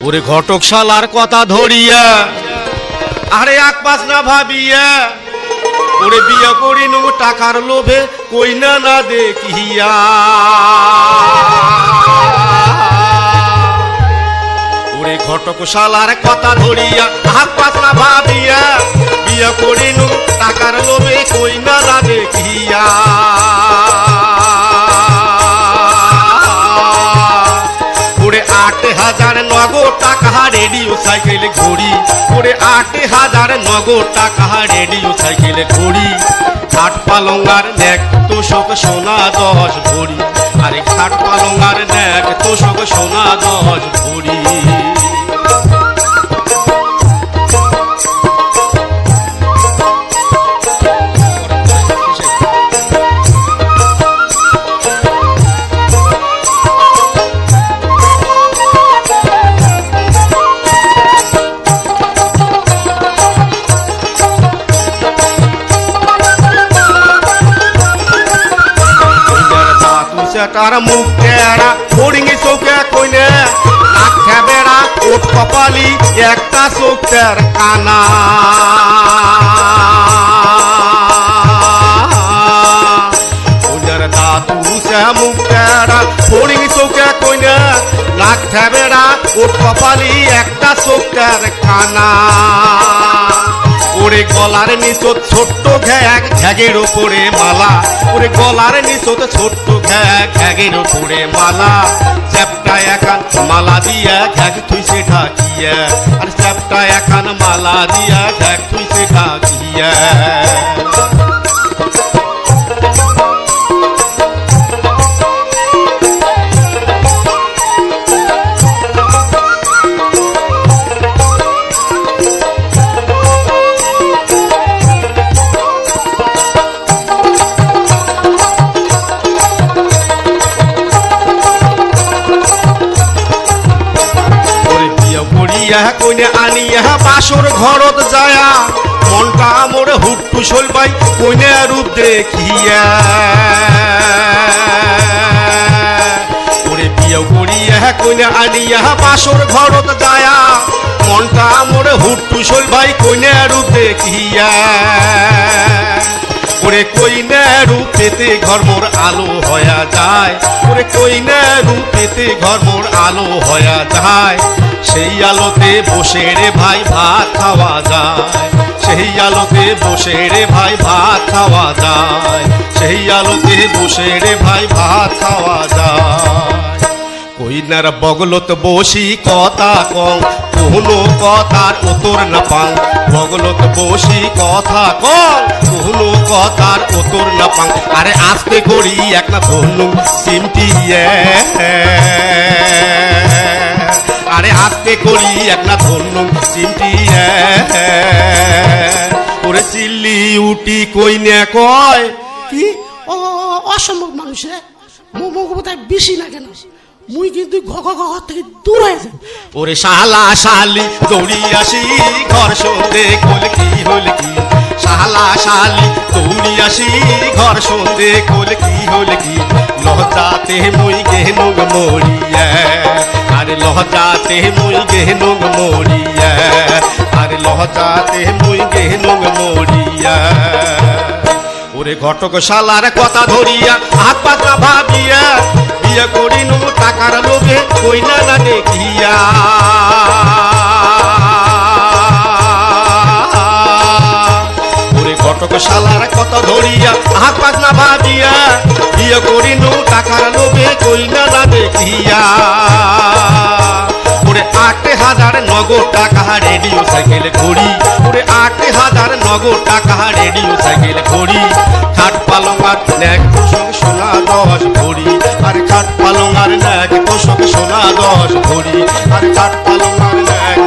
ওরে ঘটক শালার কথা ধরিয়া। আরে এক পাস না ভাবিয়া, ওরে বিয়া করি নু টাকার লোভে কই না দেখিয়া। ওরে ঘটক শালার কথা ধরিয়া হাত পাস না ভাবিয়া, বিয়া করি নু টাকার লোভে হাজার নগদ টাকা, রেডিও সাইকেল ঘড়ি। ওরে আট হাজার নগদ টাকা, রেডিও সাইকেল ঘড়ি। খাট পালঙ্গার নেক তোষক সোনা দশ ভরি। আরে খাট পালঙ্গার নেক তোষক সোনা দশ দাতু সেটার মুখ টেরা ফড়িঙ্গি চৌকে কইনে নাক খেবেড়া ওট কপালি একটা চোখের কানা কইনার দাতু সে মুখ টেরা ফড়িঙ্গি চৌকে কইনে নাক খেবেড়া ওট কপালি একটা চোখের কানা ওরে গলার নিচত ছোট্ট ঘ্যাগ ঘ্যাগের ওপরে মালা। ওরে গলার নিচত ছোট্ট ঘ্যাগ ঘ্যাগের ওপরে মালা। চ্যাপটা একান মালা দিয়া ঘ্যাগ থুইছে ঢাকিয়া আর চ্যাপটা একান মালা দিয়া ঘ্যাগ সে ঢাকিয়া করিয়া কইনে আনিয়া, বাসর ঘরত যায়া। মনটা মোর হুট্টু সলবাই কইনে রূপ দেখিয়া। ওরে আনিয়া, বাসর ঘরত যায়া। মনটা মোর হুট্টু সলবাই কইনে রূপ দেখিয়া। ওরে কইনে রূপেতে ঘর মোর আলো হয়া যায়। ওরে কইনে রূপেতে ঘর মোর আলো হয়া যায়। সেই আলোতে বসে রে ভাই ভাত খাওয়া যায়। সেই আলোতে বসে রে ভাই ভাত খাওয়া যায়। সেই আলোতে বসে রে ভাই ভাত খাওয়া যায়। কইনার বগলত বসি কথা কং কোনো কথার উত্তর না পাং বগলত বসি কথা কং কোনো কথার উত্তর না পাং। আরে আস্তে করি একটা ধনু সিমটি আরে আস্তে করি একটা ধনু সিমটি ওরে চিল্লি উটি কইনে কয়? কি? অসম্ভব মানুষ রে মুখ বেশি না কেন? মুই কিন্তু ঘ ঘ থেকে দূর হয়ে যাই। ওরে শালা শালি দৌড়ি আসি ঘর সন্ধে কোল কি হল কি? শালা শালি দৌড়ি আসি ঘর সন্ধে কোল, কি হল কি? লহজাতে মুই গেনুগ মরিয়া। আরে লহজাতে মুই গেনুগ মরিয়া। আরে লহজাতে মুই গেনুগ মরিয়া। ওরে ঘটক শালার কথা ধরিয়া, হাত পাতা ভাবিয়া, বিয়ে করিনু টাকার লোভে কই না না দেখিয়া। ঘটক শালার কথা ধরিয়া, হাত পাতনা ভাবিয়া বিয়ে করিনু, টাকার লোভে কই না না দেখিয়া ওরে আট হাজার নগদ টাকা, রেডিও সাইকেল ঘড়ি। ওরে আট হাজার নগদ টাকা, রেডিও সাইকেল ঘড়ি। খাট পালঙ্গার ন্যাক তোষক সোনা দশ ভরি। আর খাট পালঙ্গার ন্যাক তোষক সোনা দশ ভরি। আর খাট পালঙ্গার ন্যাক